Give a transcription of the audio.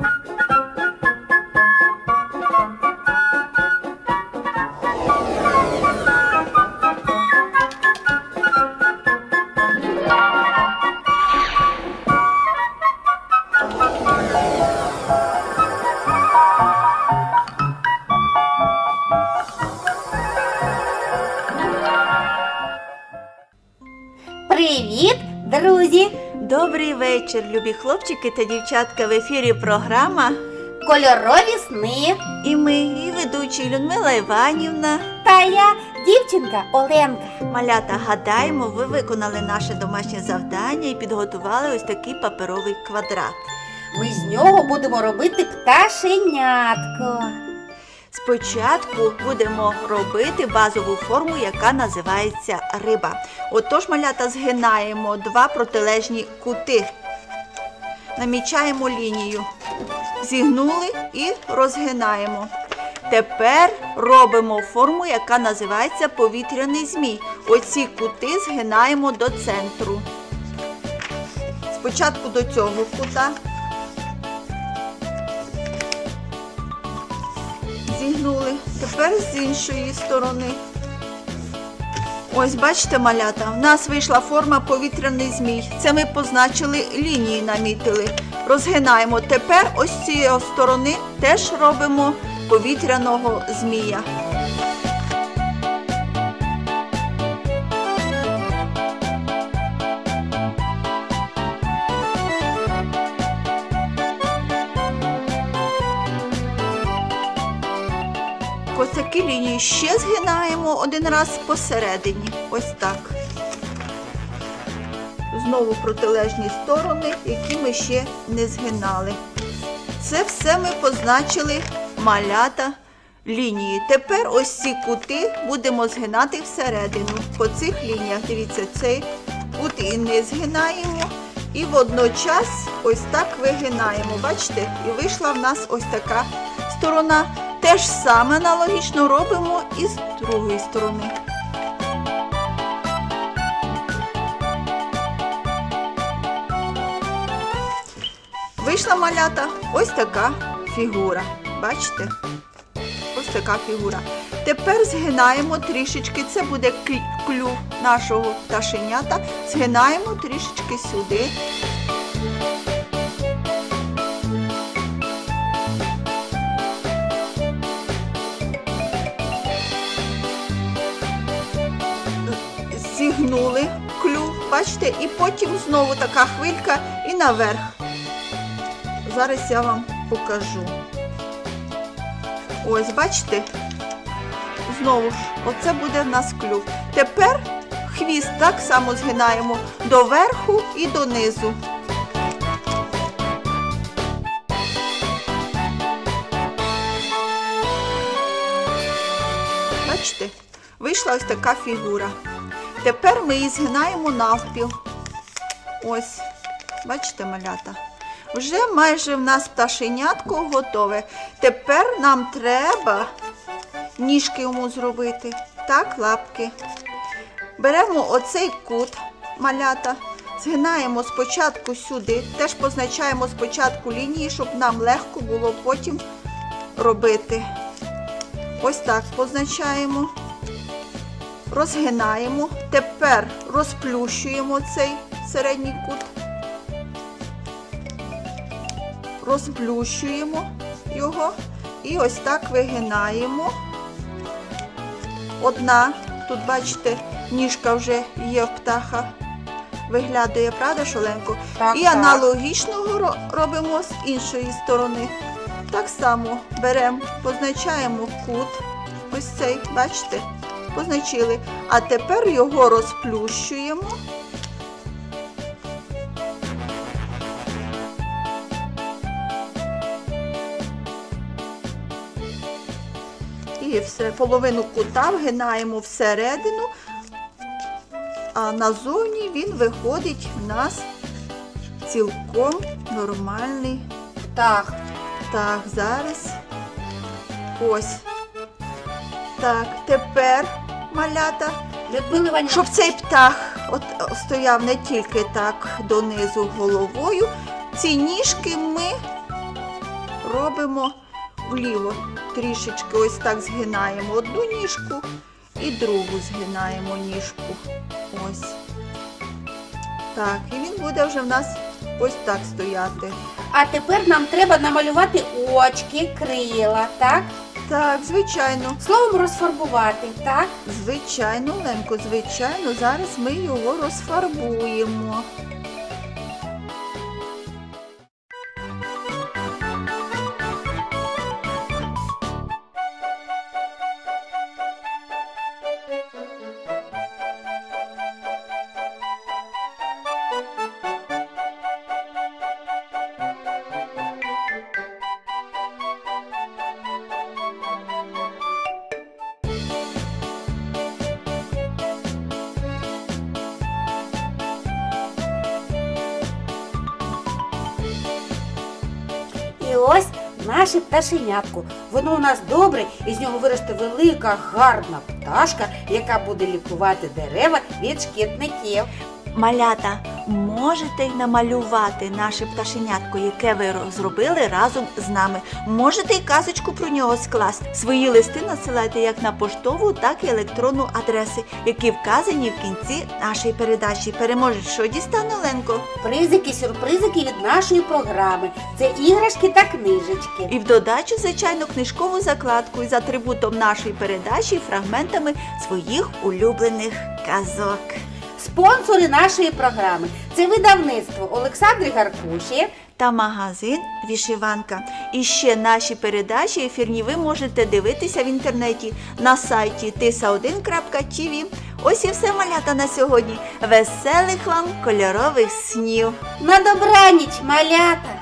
you Добрий вечір, любі хлопчики та дівчатка. В ефірі програма. Кольорові сни. І ми, і ведучі Людмила Іванівна. Та я дівчинка Оленка. Малята, гадаємо, ви виконали наше домашнє завдання і підготували ось такий паперовий квадрат. Ми з нього будемо робити пташенятко. Спочатку будемо робити базову форму, яка називається риба. Отож, малята, згинаємо два протилежні кути. Намічаємо лінію. Зігнули і розгинаємо. Тепер робимо форму, яка називається повітряний змій. Оці кути згинаємо до центру. Спочатку до цього кута. Зігнули. Тепер з іншої сторони. Ось, бачите, малята, в нас вийшла форма повітряний змій. Це ми позначили лінії, намітили. Розгинаємо. Тепер ось з цієї сторони теж робимо повітряного змія. Такі лінії ще згинаємо один раз посередині. Ось так. Знову протилежні сторони, які ми ще не згинали. Це все ми позначили малята лінії. Тепер ось ці кути будемо згинати всередину. По цих лініях, дивіться, цей кут і не згинаємо. І водночас ось так вигинаємо. Бачите? І вийшла в нас ось така сторона. Те ж саме аналогічно робимо і з другої сторони. Вийшла малята ось така фігура. Бачите? Ось така фігура. Тепер згинаємо трішечки, це буде клюв нашого пташенята. Згинаємо трішечки сюди. Зігнули клюв, бачите, і потім знову така хвилька і наверх. Зараз я вам покажу. Ось, бачите? Знову ж, оце буде в нас клюв. Тепер хвіст так само згинаємо до верху і донизу. Бачите? Вийшла ось така фігура. Тепер ми її згинаємо навпіл. Ось, бачите, малята? Вже майже в нас пташенятко готове. Тепер нам треба ніжки йому зробити. Так, лапки. Беремо оцей кут малята, згинаємо спочатку сюди, теж позначаємо спочатку лінії, щоб нам легко було потім робити. Ось так позначаємо. Розгинаємо. Тепер розплющуємо цей середній кут. Розплющуємо його і ось так вигинаємо. Одна, тут, бачите, ніжка вже є в птаха. Виглядає, правда, шоленко? Так, і аналогічно ро- робимо з іншої сторони. Так само беремо, позначаємо кут. Ось цей, бачите? Позначили. А тепер його розплющуємо. І все, половину кута вгинаємо всередину, а назовні він виходить в нас цілком нормальний. Так, Так, зараз. Ось. Так, тепер малята. Щоб цей птах от, стояв не тільки так донизу головою, ці ніжки ми робимо вліво. Трішечки ось так згинаємо одну ніжку і другу згинаємо ніжку. Ось. Так, і він буде вже в нас ось так стояти. А тепер нам треба намалювати очки, крила, так? Так, звичайно. Словом розфарбувати, так? Звичайно, Ленко, звичайно, зараз ми його розфарбуємо. Ось наше пташенятко. Воно у нас добре, і з нього виросте велика, гарна пташка, яка буде лікувати дерева від шкідників. Малята, можете й намалювати наше пташенятко, яке ви зробили разом з нами. Можете й казочку про нього скласти. Свої листи надсилайте як на поштову, так і електронну адреси, які вказані в кінці нашої передачі. Переможець, що дістане Оленко? Призики, сюрпризики від нашої програми. Це іграшки та книжечки. І в додачу, звичайно, книжкову закладку із атрибутом нашої передачі фрагментами своїх улюблених казок. Спонсори нашої програми це видавництво Олександри Гаркуші. та магазин Вішиванка. І ще наші передачі ефірні ви можете дивитися в інтернеті на сайті tisa1.tv. Ось і все малята на сьогодні. Веселих вам кольорових снів! На добраніч, малята!